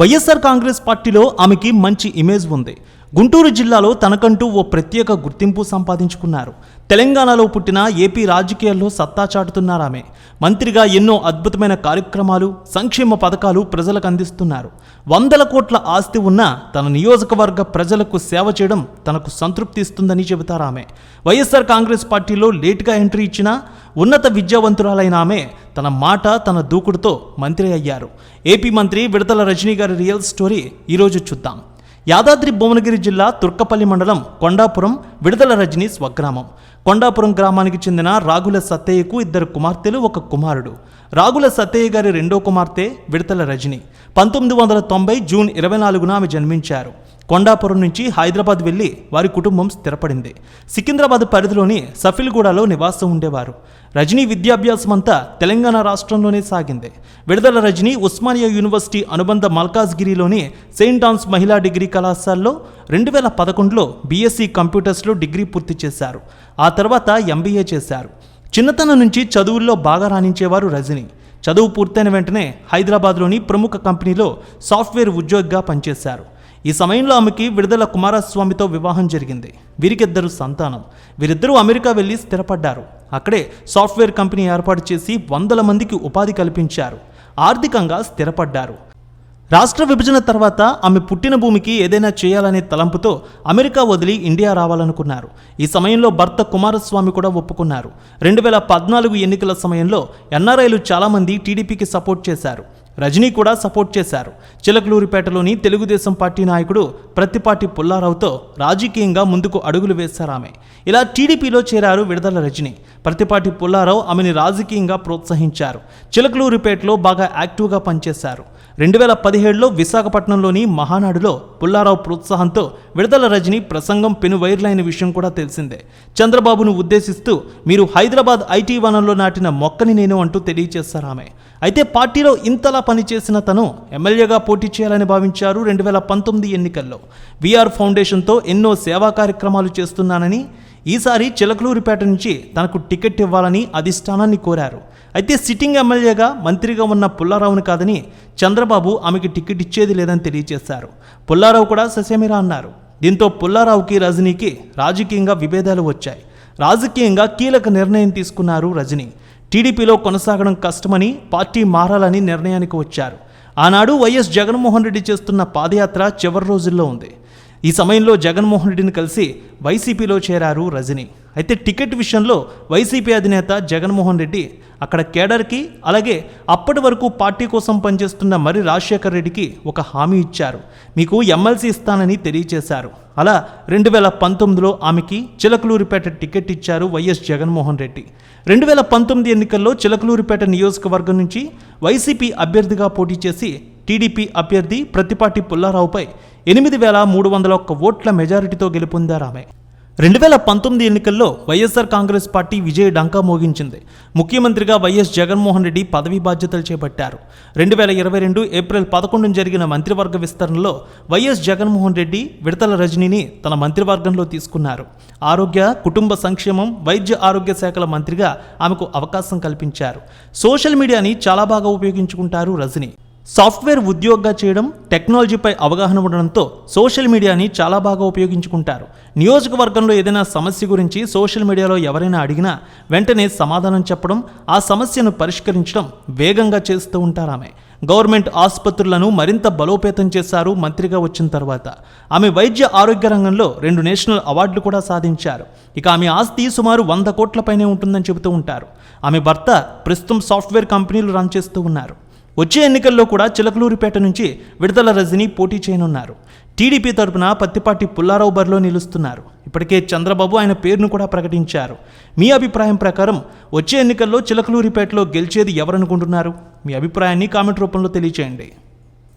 వైఎస్ఆర్ కాంగ్రెస్ పార్టీలో ఆమెకి మంచి ఇమేజ్ ఉంది. గుంటూరు జిల్లాలో తనకంటూ ఓ ప్రత్యేక గుర్తింపు సంపాదించుకున్నారు. తెలంగాణలో పుట్టిన ఏపీ రాజకీయాల్లో సత్తా చాటుతున్నారు ఆమె మంత్రిగా ఎన్నో అద్భుతమైన కార్యక్రమాలు సంక్షేమ పథకాలు ప్రజలకు అందిస్తున్నారు. వందల కోట్ల ఆస్తి ఉన్న తన నియోజకవర్గ ప్రజలకు సేవ చేయడం తనకు సంతృప్తి ఇస్తుందని చెబుతారామె. వైఎస్ఆర్ కాంగ్రెస్ పార్టీలో లేటుగా ఎంట్రీ ఇచ్చినా ఉన్నత విద్యావంతురాలైన ఆమె తన మాట తన దూకుడుతో మంత్రి అయ్యారు. ఏపీ మంత్రి విడతల రజనీ గారి రియల్ స్టోరీ ఈరోజు చూద్దాం. యాదాద్రి భువనగిరి జిల్లా తుర్కపల్లి మండలం కొండాపురం విడుదల రజని స్వగ్రామం. కొండాపురం గ్రామానికి చెందిన రాగుల సత్తయ్యకు ఇద్దరు కుమార్తెలు ఒక కుమారుడు. రాగుల సత్తయ్య గారి రెండో కుమార్తె విడతల రజని. పంతొమ్మిది వందల తొంభై జూన్ ఇరవై నాలుగున ఆమె జన్మించారు. కొండాపురం నుంచి హైదరాబాద్ వెళ్ళి వారి కుటుంబం స్థిరపడింది. సికింద్రాబాద్ పరిధిలోని సఫిల్గూడలో నివాసం ఉండేవారు. రజనీ విద్యాభ్యాసం అంతా తెలంగాణ రాష్ట్రంలోనే సాగింది. విడుదల రజనీ ఉస్మానియా యూనివర్సిటీ అనుబంధ మల్కాజ్గిరిలోని సెయింట్ ఆన్స్ మహిళా డిగ్రీ కళాశాలలో రెండు వేల పదకొండులో బీఎస్సీ కంప్యూటర్స్లో డిగ్రీ పూర్తి చేశారు. ఆ తర్వాత ఎంబీఏ చేశారు. చిన్నతనం నుంచి చదువుల్లో బాగా రాణించేవారు రజనీ. చదువు పూర్తయిన వెంటనే హైదరాబాద్లోని ప్రముఖ కంపెనీలో సాఫ్ట్వేర్ ఉద్యోగిగా పనిచేశారు. ఈ సమయంలో ఆమెకి విడుదల కుమారస్వామితో వివాహం జరిగింది. వీరికిద్దరు సంతానం. వీరిద్దరూ అమెరికా వెళ్ళి స్థిరపడ్డారు. అక్కడే సాఫ్ట్వేర్ కంపెనీ ఏర్పాటు చేసి వందల మందికి ఉపాధి కల్పించారు. ఆర్థికంగా స్థిరపడ్డారు. రాష్ట్ర విభజన తర్వాత ఆమె పుట్టిన భూమికి ఏదైనా చేయాలనే తలంపుతో అమెరికా వదిలి ఇండియా రావాలనుకున్నారు. ఈ సమయంలో భర్త కుమారస్వామి కూడా ఒప్పుకున్నారు. రెండు వేల పద్నాలుగు ఎన్నికల సమయంలో ఎన్ఆర్ఐలు చాలామంది టీడీపీకి సపోర్ట్ చేశారు. రజనీ కూడా సపోర్ట్ చేశారు. చిలకలూరిపేటలోని తెలుగుదేశం పార్టీ నాయకుడు ప్రత్తిపాటి పుల్లారావుతో రాజకీయంగా ముందుకు అడుగులు వేశారు ఆమె. ఇలా టీడీపీలో చేరారు విడుదల రజని. ప్రతిపాటి పుల్లారావు ఆమెని రాజకీయంగా ప్రోత్సహించారు. చిలకలూరిపేటలో బాగా యాక్టివ్గా పనిచేశారు. రెండు వేల పదిహేడులో విశాఖపట్నంలోని మహానాడులో పుల్లారావు ప్రోత్సాహంతో విడుదల రజని ప్రసంగం పెను వైర్లైన విషయం కూడా తెలిసిందే. చంద్రబాబును ఉద్దేశిస్తూ మీరు హైదరాబాద్ ఐటీ వనంలో నాటిన మొక్కని నేను అంటూ తెలియజేశారు ఆమె. అయితే పార్టీలో ఇంతలా పనిచేసిన తను ఎమ్మెల్యేగా పోటీ చేయాలని భావించారు రెండు వేల పంతొమ్మిది ఎన్నికల్లో. విఆర్ ఫౌండేషన్తో ఎన్నో సేవా కార్యక్రమాలు చేస్తున్నానని ఈసారి చిలకలూరిపేట నుంచి తనకు టికెట్ ఇవ్వాలని అధిష్టానాన్ని కోరారు. అయితే సిట్టింగ్ ఎమ్మెల్యేగా మంత్రిగా ఉన్న పుల్లారావుని కాదని చంద్రబాబు ఆమెకి టికెట్ ఇచ్చేది లేదని తెలియజేశారు. పుల్లారావు కూడా ససేమిరా అన్నారు. దీంతో పుల్లారావుకి రజనీకి రాజకీయంగా విభేదాలు వచ్చాయి. రాజకీయంగా కీలక నిర్ణయం తీసుకున్నారు రజనీ. టీడీపీలో కొనసాగడం కష్టమని పార్టీ మారాలని నిర్ణయానికి వచ్చారు. ఆనాడు వైఎస్ జగన్మోహన్ రెడ్డి చేస్తున్న పాదయాత్ర చివరి రోజుల్లో ఉంది. ఈ సమయంలో జగన్మోహన్ రెడ్డిని కలిసి వైసీపీలో చేరారు రజనీ. అయితే టికెట్ విషయంలో వైసీపీ అధినేత జగన్మోహన్ రెడ్డి అక్కడ కేడర్కి అలాగే అప్పటి వరకు పార్టీ కోసం పనిచేస్తున్న మరి రాజశేఖర్ రెడ్డికి ఒక హామీ ఇచ్చారు. మీకు ఎమ్మెల్సీ ఇస్తానని తెలియజేశారు అలా రెండు వేల పంతొమ్మిదిలో ఆమెకి చిలకలూరిపేట టికెట్ ఇచ్చారు వైఎస్ జగన్మోహన్ రెడ్డి. రెండు వేల పంతొమ్మిది ఎన్నికల్లో చిలకలూరిపేట నియోజకవర్గం నుంచి వైసీపీ అభ్యర్థిగా పోటీ చేసి టీడీపీ అభ్యర్థి ప్రతిపాటి పుల్లారావుపై ఎనిమిది వేల మూడు వందల ఒక్క ఓట్ల మెజారిటీతో గెలుపొందారు ఆమె రెండు వేల పంతొమ్మిది ఎన్నికల్లో వైఎస్ఆర్ కాంగ్రెస్ పార్టీ విజయ డంకా మోగించింది. ముఖ్యమంత్రిగా వైఎస్ జగన్మోహన్ రెడ్డి పదవి బాధ్యతలు చేపట్టారు. రెండు వేల ఇరవై రెండు ఏప్రిల్ పదకొండున జరిగిన మంత్రివర్గ విస్తరణలో వైఎస్ జగన్మోహన్ రెడ్డి విడతల రజనీని తన మంత్రివర్గంలో తీసుకున్నారు. ఆరోగ్య కుటుంబ సంక్షేమం వైద్య ఆరోగ్య శాఖల మంత్రిగా ఆమెకు అవకాశం కల్పించారు. సోషల్ మీడియాని చాలా బాగా ఉపయోగించుకుంటారు రజనీ. సాఫ్ట్వేర్ ఉద్యోగంగా చేయడం టెక్నాలజీపై అవగాహన ఉండడంతో సోషల్ మీడియాని చాలా బాగా ఉపయోగించుకుంటారు. నియోజకవర్గంలో ఏదైనా సమస్య గురించి సోషల్ మీడియాలో ఎవరైనా అడిగినా వెంటనే సమాధానం చెప్పడం ఆ సమస్యను పరిష్కరించడం వేగంగా చేస్తూ ఉంటారు ఆమె గవర్నమెంట్ ఆసుపత్రులను మరింత బలోపేతం చేశారు మంత్రిగా వచ్చిన తర్వాత. ఆమె వైద్య ఆరోగ్య రంగంలో రెండు నేషనల్ అవార్డులు కూడా సాధించారు. ఇక ఆమె ఆస్తి సుమారు వంద కోట్లపైనే ఉంటుందని చెబుతూ ఉంటారు. ఆమె భర్త ప్రస్తుతం సాఫ్ట్వేర్ కంపెనీలు రన్ చేస్తూ ఉన్నారు. వచ్చే ఎన్నికల్లో కూడా చిలకలూరిపేట నుంచి విడుదల రజని పోటీ చేయనున్నారు. టీడీపీ తరపున పత్తిపాటి పుల్లారావు బరిలో నిలుస్తున్నారు. ఇప్పటికే చంద్రబాబు ఆయన పేరును కూడా ప్రకటించారు. మీ అభిప్రాయం ప్రకారం వచ్చే ఎన్నికల్లో చిలకలూరిపేటలో గెలిచేది ఎవరనుకుంటున్నారు? మీ అభిప్రాయాన్ని కామెంట్ రూపంలో తెలియచేయండి.